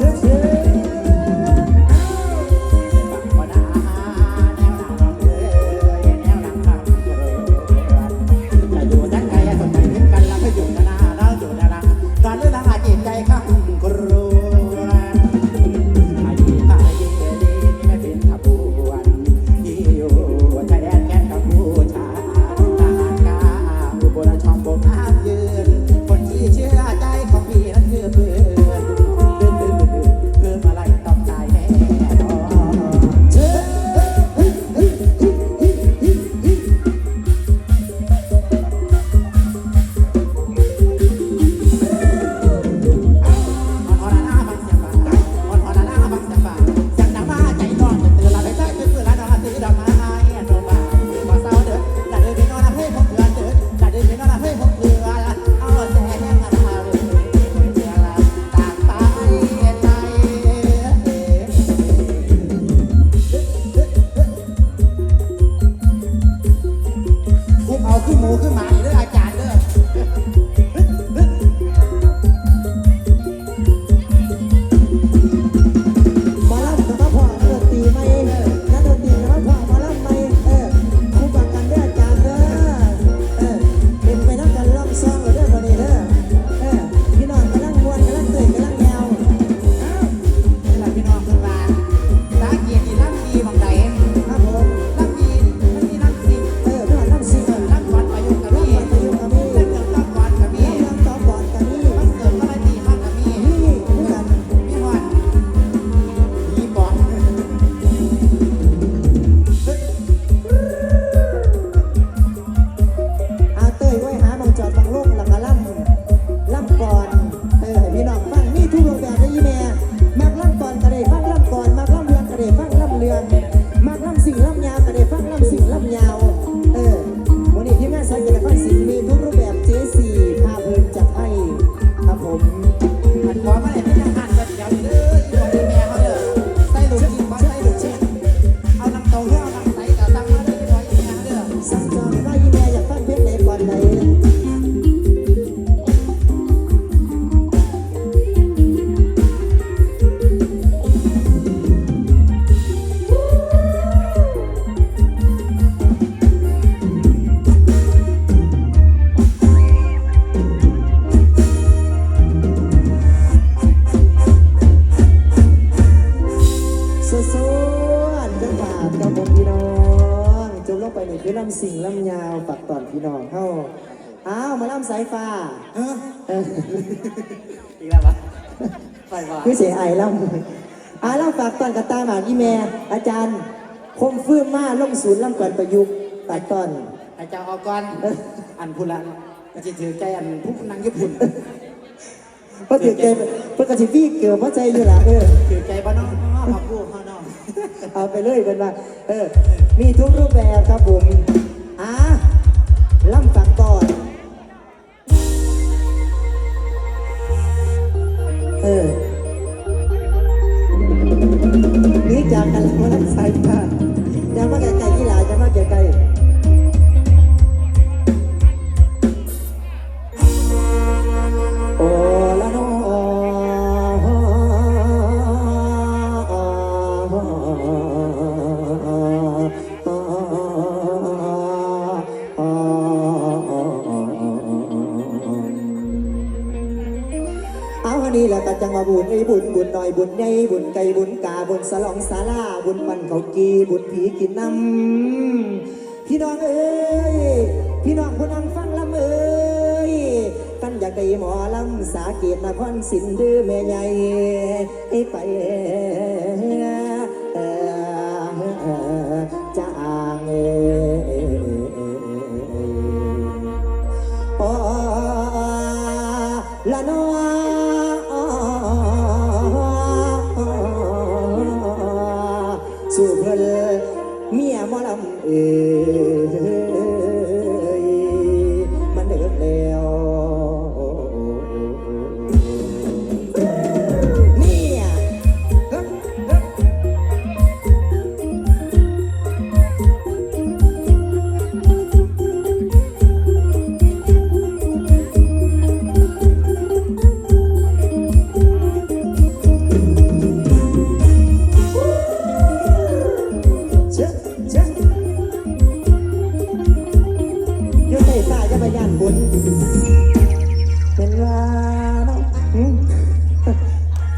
เอออีกแล้วปะไปว่าคือเสียไอ้ลำอาลำฝากตอนกับตาหมากอีแม่ อาจารย์ คมฟื้นมาลงศูนย์ลำก่อนประยุกต์ฝากตอนให้เจ้าเอาก่อนอันพุละก็จะถือใจอันผู้นางญี่ปุ่นเพราะถือใจเพื่อกระชิฟี่เกิดเพราะใจอยู่ละเออถือใจบ้านน้องพักผู้เขาน้องเอาไปเลยเป็นว่าเออ มีทุกรูปแบบครับผมอ่าล่ำฝากตอน นนี้แหละก็จังมาบุญไอ้บุญบุญหน่อยบุญใหญ่บุญไก่บุญกาบุญสลองสาลาบุญปันเขากีบุญผีกินน้ำพี่น้องเอ้ยพี่น้องผู้นั่งฟังลำเอ้ยกันอยากได้หมอลำสาเกตนครสินดื้อแม่ใหญ่ให้ไป ยหมอลำเอ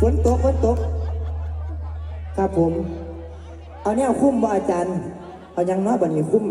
ฝนตกฝนตก ครับผม เอาเนี่ยคุ้มบ่อาจารย์ เอายังน้อยบันนี้คุ้ม